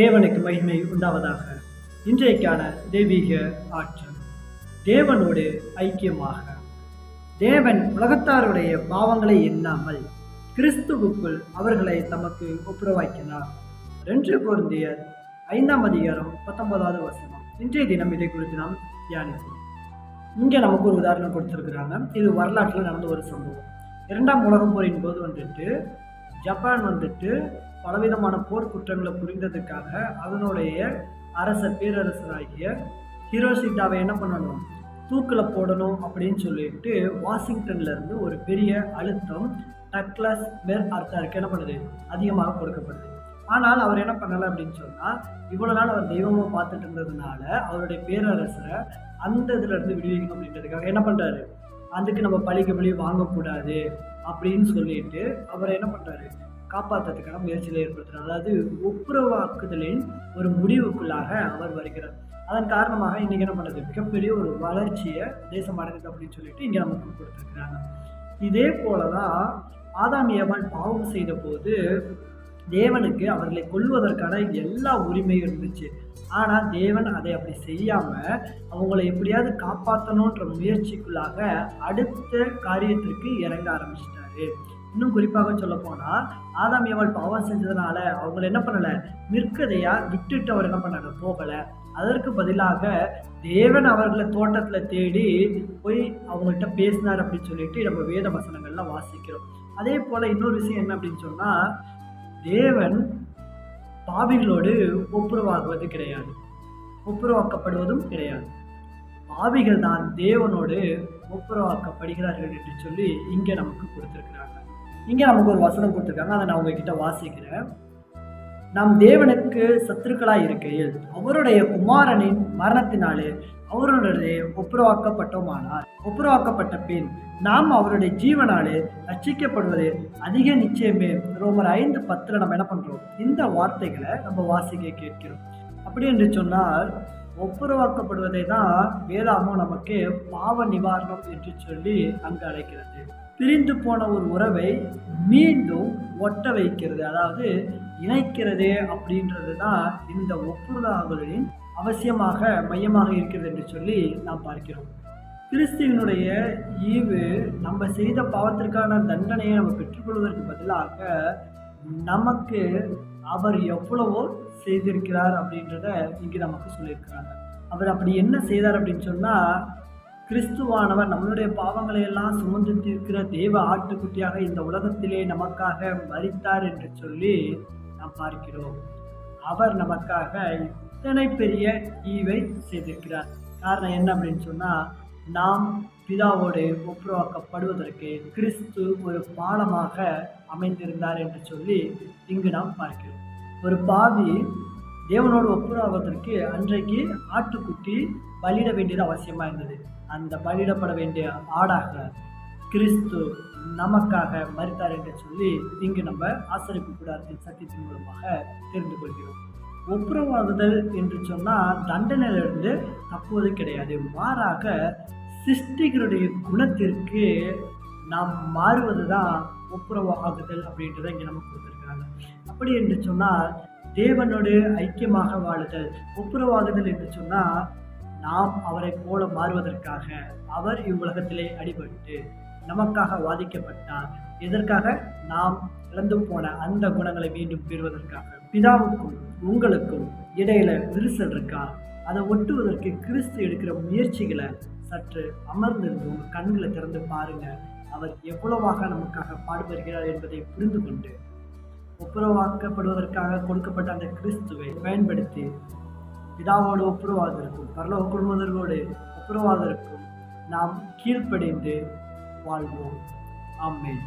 தேவனுக்கு மகிமை உண்டாவதாக. இன்றைக்கான தெய்வீக ஆற்றல் தேவனோடு ஐக்கியமாக. தேவன் உலகத்தாருடைய பாவங்களை எண்ணாமல் கிறிஸ்துவுக்குள் அவர்களை தமக்கு ஒப்புரவாக்கினார். ரெண்டு குருந்தியர் ஐந்தாம் அதிகாரம் பத்தொன்பதாவது வசனம். இன்றைய தினம் இதை குறித்து நாம் தியானிப்போம். இங்கே நமக்கு ஒரு உதாரணம் கொடுத்துருக்குறாங்க. இது வரலாற்றில் நடந்த ஒரு சம்பவம். இரண்டாம் உலக போரின் போது வந்துட்டு ஜப்பான் வந்துட்டு பலவிதமான போர்க்குற்றங்களை புரிந்ததுக்காக அதனுடைய அரச பேரரசராகிய ஹிரோஷிட்டாவை என்ன பண்ணணும்? தூக்கில் போடணும் அப்படின்னு சொல்லிட்டு வாஷிங்டன்லேருந்து ஒரு பெரிய அழுத்தம் டக்ளஸ் மெர் ஆர்த்தாருக்கு என்ன பண்ணுது? அதிகமாக கொடுக்கப்படுது. ஆனால் அவர் என்ன பண்ணலை அப்படின்னு சொன்னால் இவ்வளோ நாள் அவர் தெய்வமாக பார்த்துட்டு இருந்ததுனால அவருடைய பேரரசரை அந்த இதுலேருந்து விடுவிக்கணும் அப்படின்றதுக்காக என்ன பண்ணுறாரு அதுக்கு நம்ம பழிக்கு பழி வாங்கக்கூடாது அப்படின்னு சொல்லிட்டு அவர் என்ன பண்ணுறாரு காப்பாற்றுறதுக்கான முயற்சியில் ஏற்படுத்துகிறார் அதாவது ஒப்புரவாக்குதலின் ஒரு முடிவுக்குள்ளாக அவர் வருகிறார். அதன் காரணமாக இன்றைக்கி என்ன பண்ணுறது மிகப்பெரிய ஒரு வளர்ச்சியை தேசம் அடைந்தது அப்படின்னு சொல்லிட்டு இங்கே நமக்கு கொடுத்துருக்குறாங்க. இதே போல தான் ஆதாம் ஏவாள் பாவம் செய்த போது தேவனுக்கு அவர்களை கொள்வதற்கான எல்லா உரிமையும் இருந்துச்சு. ஆனால் தேவன் அதை அப்படி செய்யாமல் அவங்கள எப்படியாவது காப்பாற்றணுன்ற முயற்சிக்குள்ளாக அடுத்த காரியத்திற்கு இறங்க ஆரம்பிச்சிட்டாரு. இன்னும் குறிப்பாக சொல்ல போனால் ஆதாம் ஏவாள் பாவம் செஞ்சதுனால அவங்கள என்ன பண்ணலை? நிற்கதையாக விட்டுட்டு அவர் என்ன பண்ணாங்க போகலை. அதற்கு பதிலாக தேவன் அவர்களை தோட்டத்தில் தேடி போய் அவங்கள்ட்ட பேசினார் அப்படின்னு சொல்லிட்டு நம்ம வேத வசனங்கள்லாம் வாசிக்கிறோம். அதே போல் இன்னொரு விஷயம் என்ன அப்படின்னு சொன்னால் தேவன் பாவிகளோடு ஒப்புரவாகுவது கிடையாது. ஒப்புரவாக்கப்படுவதும் கிடையாது. பாவிகள் தான் தேவனோடு ஒப்புரவாக்கப்படுகிறார்கள் என்று சொல்லி இங்கே நமக்கு கொடுத்துருக்குறாங்க இங்கே நமக்கு ஒரு வசனம் கொடுத்துருக்காங்க. அதை நான் உங்ககிட்ட வாசிக்கிறேன். நாம் தேவனுக்கு சத்துருக்களாய் இருக்கையில் அவருடைய குமாரனின் மரணத்தினாலே அவருடைய ஒப்புரவாக்கப்பட்டோமானால் ஒப்புரவாக்கப்பட்ட பின் நாம் அவருடைய ஜீவனாலே ரட்சிக்கப்படுவது அதிக நிச்சயமே ரோமர் ஐந்து பத்தில் நம்ம என்ன பண்ணுறோம் இந்த வார்த்தைகளை நம்ம வாசிக்க கேட்கிறோம். அப்படி என்று சொன்னால் ஒப்புரவாக்கப்படுவதை தான் வேதாமம் நமக்கு பாவ நிவாரணம் என்று சொல்லி அங்கு அழைக்கிறது. பிரிந்து போன ஒரு உறவை மீண்டும் ஒட்ட வைக்கிறது அதாவது இணைக்கிறது அப்படின்றது தான் இந்த ஒப்புரவாகலின் அவசியமாக மையமாக இருக்கிறது என்று சொல்லி நாம் பார்க்கிறோம். கிறிஸ்துவனுடைய ஈவு நம்ம செய்த பாவத்திற்கான தண்டனையை நம்ம பெற்றுக்கொள்வதற்கு பதிலாக நமக்கு அவர் எவ்வளவோ செய்திருக்கிறார் அப்படின்றத இங்கே நமக்கு சொல்லியிருக்கிறாங்க. அவர் அப்படி என்ன செய்தார் அப்படின்னு சொன்னால் கிறிஸ்துவானவர் நம்மளுடைய பாவங்களை எல்லாம் சுமந்து தீர்க்கிற தேவ ஆட்டுக்குட்டியாக இந்த உலகத்திலே நமக்காக மறித்தார் என்று சொல்லி நாம் பார்க்கிறோம். அவர் நமக்காக இத்தனை பெரிய ஈவை செய்திருக்கிறார். காரணம் என்ன அப்படின்னு சொன்னால் நாம் பிதாவோடு ஒப்புரவாக்கப்படுவதற்கு கிறிஸ்து ஒரு பாலமாக அமைந்திருந்தார் என்று சொல்லி இங்கு நாம் பார்க்கிறோம். ஒரு பாவி தேவனோடு ஒப்புரவாவதற்கு அன்றைக்கு ஆட்டுக்குட்டி பலியிட வேண்டியது அவசியமாக இருந்தது. அந்த பலியிடப்பட வேண்டிய ஆடாக கிறிஸ்து நமக்காக மறித்தார் என்று சொல்லி இங்கு நம்ம ஆசரிப்பு கூடாரத்தின் சத்தியத்தின் மூலமாக தெரிந்து கொள்கிறோம். ஒப்புரவாகுதல் என்று சொன்னால் தண்டனையிலிருந்து தப்புவது கிடையாது. மாறாக சிருஷ்டிகளுடைய குணத்திற்கு நாம் மாறுவது தான் ஒப்புரவாகுதல் அப்படின்றத இங்கே நமக்கு கொடுத்துருக்காங்க அப்படி என்று சொன்னால் தேவனோடு ஐக்கியமாக வாழுதல் ஒப்புரவாகுதல் என்று சொன்னால் நாம் அவரை போல மாறுவதற்காக அவர் இவ்வுலகத்திலே அடிபட்டு நமக்காக வாதிக்கப்பட்டார். எதற்காக? நாம் இழந்து போன அந்த குணங்களை மீண்டும் பெறுவதற்காக. பிதாவுக்கும் உங்களுக்கும் இடையில விரிசல் இருக்கா? அதை ஒட்டுவதற்கு கிறிஸ்து எடுக்கிற முயற்சிகளை சற்று அமர்ந்திருந்து உங்கள் கண்களை திறந்து பாருங்க. அவர் எவ்வளவாக நமக்காக பாடுபடுகிறார் என்பதை புரிந்து கொண்டு ஒப்புரவாக்கப்படுவதற்காக கொடுக்கப்பட்ட அந்த கிறிஸ்துவை பயன்படுத்தி பிதாவோடு ஒப்புரவாதற்கும் பரலோக குடும்பத்தர்களோடு ஒப்புரவாதற்கும் நாம் கீழ்ப்படிந்து வாழ்வோம். ஆமேன்.